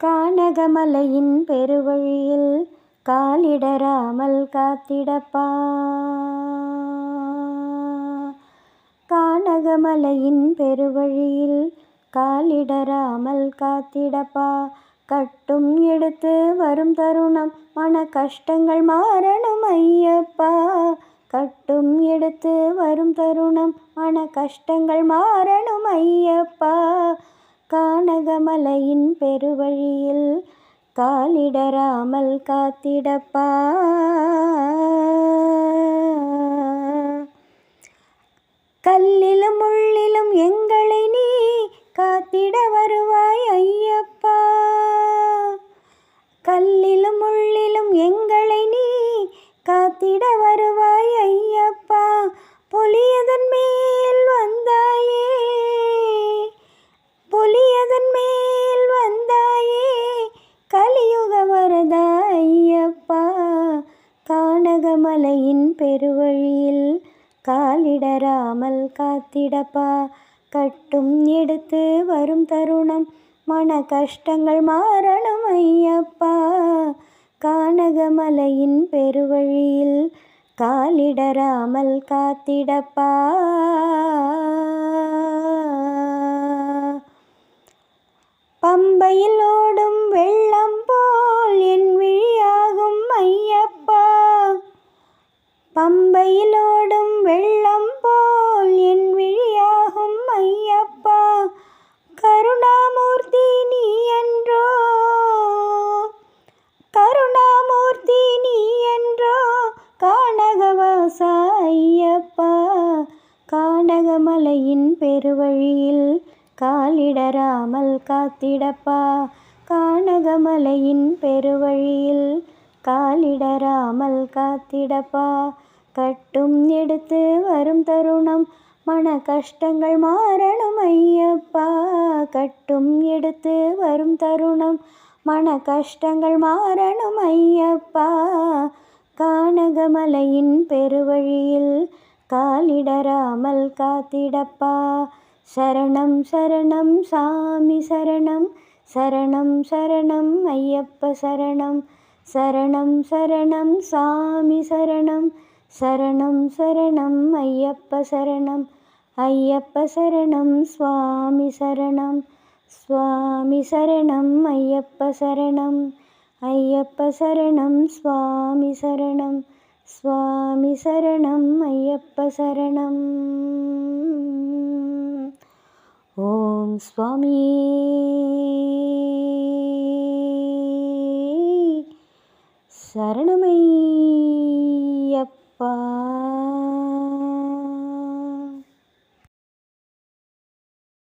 கானகமலையின் பெருவழியில் காலிடராமல் காத்திடப்பா. கானகமலையின் பெருவழியில் காலிடராமல் காத்திடப்பா. கட்டும் எடுத்து வரும் தருணம் மன கஷ்டங்கள் மாறணும் ஐயப்பா. கட்டும் எடுத்து வரும் தருணம் மன கஷ்டங்கள் மாறணும் ஐயப்பா. கானகமலையின் பெருவழியில் காலிடராமல் காத்திடப்பா. கல்லிலும் உள்ளிலும் எங்களை நீ காத்திட வருவாய் ஐயப்பா. கல்லிலும் உள்ளிலும் எங்களை நீ காத்திட வருவாய் ஐயப்பா. பொலியதன் மேல் கானகமலையின் பெருவழியில் காலிடராமல் காத்திடப்பா. கட்டும் எடுத்து வரும் தருணம் மன கஷ்டங்கள் மாறணும் ஐயப்பா. கானகமலையின் பெருவழியில் காலிடராமல் காத்திடப்பா. பம்பையில் பம்பையில் ஓடும் வெள்ளம் போல் என் விழியாகும் ஐயப்பா. கருணாமூர்த்தி நீ என்றோ? கருணாமூர்த்தி நீ என்றோ? கானகவாசா ஐயப்பா. கானகமலையின் பெருவழியில் காலிடராமல் காத்திடப்பா. கானகமலையின் பெருவழியில் காலிடராமல் காத்திடப்பா. கட்டும் எடுத்து வரும் தருணம். மன கஷ்டங்கள் மாறணும் ஐயப்பா. கட்டும் எடுத்து வரும் தருணம். மன கஷ்டங்கள் மாறணும் ஐயப்பா. கானகமலையின் பெருவழியில் காலிடராமல் காத்திடப்பா. சரணம் சரணம் சாமி சரணம். சரணம் சரணம் ஐயப்ப சரணம். சரணம் சரணம் சாமி சரணம். சரணம் சரணம் ஐயப்ப சரணம் ஐயப்ப சரணம் சுவாமி சரணம் சுவாமி சரணம் ஐயப்ப சரணம் ஐயப்ப சரணம் சுவாமி சரணம் சுவாமி சரணம் ஐயப்ப சரணம் ஓம் சுவாமி சரணமை Bye.